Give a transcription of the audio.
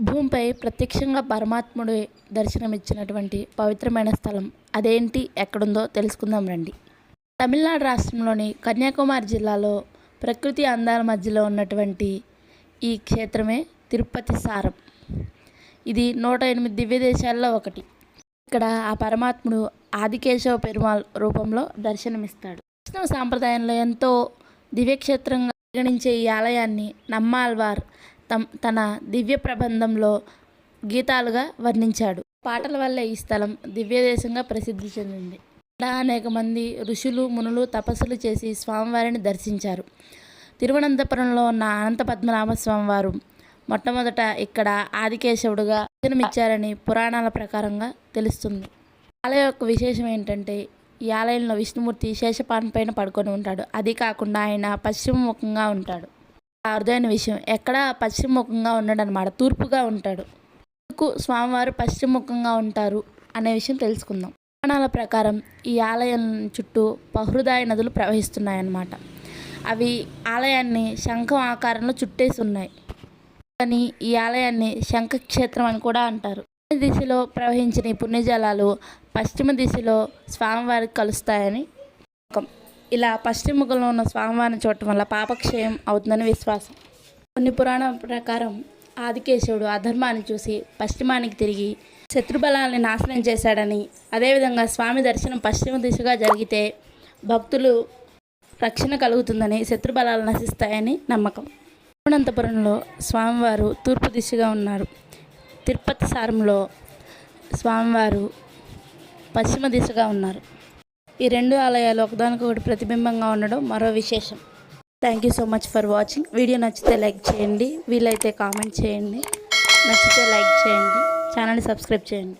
భూమిపై ప్రత్యక్షంగా పరమాత్ముడు దర్శనమిచ్చినటువంటి పవిత్రమైన స్థలం అదేంటి ఎక్కడుందో తెలుసుకుందాం రండి. తమిళనాడు రాష్ట్రంలోని కన్యాకుమారి జిల్లాలో ప్రకృతి అందాల మధ్యలో ఉన్నటువంటి ఈ క్షేత్రమే తిరుపతి సారం. ఇది నూట ఎనిమిది దివ్య దేశాల్లో ఒకటి. ఇక్కడ ఆ పరమాత్ముడు ఆదికేశవ పెరుమాళ్ రూపంలో దర్శనమిస్తాడు. వైష్ణవ సాంప్రదాయంలో ఎంతో దివ్యక్షేత్రంగా పరిగణించే ఈ ఆలయాన్ని నమ్మాల్వార్ తమ తన దివ్య ప్రబంధంలో గీతాలుగా వర్ణించాడు. పాటల వల్ల ఈ స్థలం దివ్యదేశంగా ప్రసిద్ధి చెందింది. ఇక్కడ అనేక మంది ఋషులు మునులు తపస్సులు చేసి స్వామివారిని దర్శించారు. తిరువనంతపురంలో ఉన్న అనంత పద్మనాభ స్వామివారు మొట్టమొదట ఇక్కడ ఆదికేశవుడుగా దర్శనమిచ్చారని పురాణాల ప్రకారంగా తెలుస్తుంది. ఆలయం యొక్క విశేషం ఏంటంటే ఈ ఆలయంలో విష్ణుమూర్తి శేషపాన్ పైన పడుకొని ఉంటాడు. అది కాకుండా ఆయన పశ్చిమ ముఖంగా ఉంటాడు. అరుదైన విషయం. ఎక్కడ పశ్చిమముఖంగా ఉన్నాడు అనమాట తూర్పుగా ఉంటాడు. ఎందుకు స్వామివారు పశ్చిమ ముఖంగా ఉంటారు అనే విషయం తెలుసుకుందాం. పురాణాల ప్రకారం ఈ ఆలయం చుట్టూ బహృదాయ నదులు ప్రవహిస్తున్నాయన్నమాట. అవి ఆలయాన్ని శంఖం ఆకారంలో చుట్టేసి ఉన్నాయి కానీ ఈ ఆలయాన్ని శంఖక్షేత్రం అని కూడా అంటారు. దిశలో ప్రవహించిన ఈ పుణ్యజలాలు పశ్చిమ దిశలో స్వామివారికి కలుస్తాయని నమ్మకం. ఇలా పశ్చిమ ముఖంలో ఉన్న స్వామివారిని చూడటం వల్ల పాపక్షయం అవుతుందని విశ్వాసం. కొన్ని పురాణం ప్రకారం ఆదికేశవుడు అధర్మాన్ని చూసి పశ్చిమానికి తిరిగి శత్రుబలాన్ని నాశనం చేశాడని అదేవిధంగా స్వామి దర్శనం పశ్చిమ దిశగా జరిగితే భక్తులు రక్షణ కలుగుతుందని శత్రుబలాలు నశిస్తాయని నమ్మకం. తిరువనంతపురంలో స్వామివారు తూర్పు దిశగా ఉన్నారు. తిరుపతి సారంలో స్వామివారు పశ్చిమ దిశగా ఉన్నారు. ఈ రెండు ఆలయాలు ఒకదానికొకటి ప్రతిబింబంగా ఉండడం మరో విశేషం. Thank you so much for watching video నచ్చితే లైక్ చేయండి. వీలైతే కామెంట్ చేయండి. నచ్చితే లైక్ చేయండి. ఛానల్ని సబ్స్క్రైబ్ చేయండి.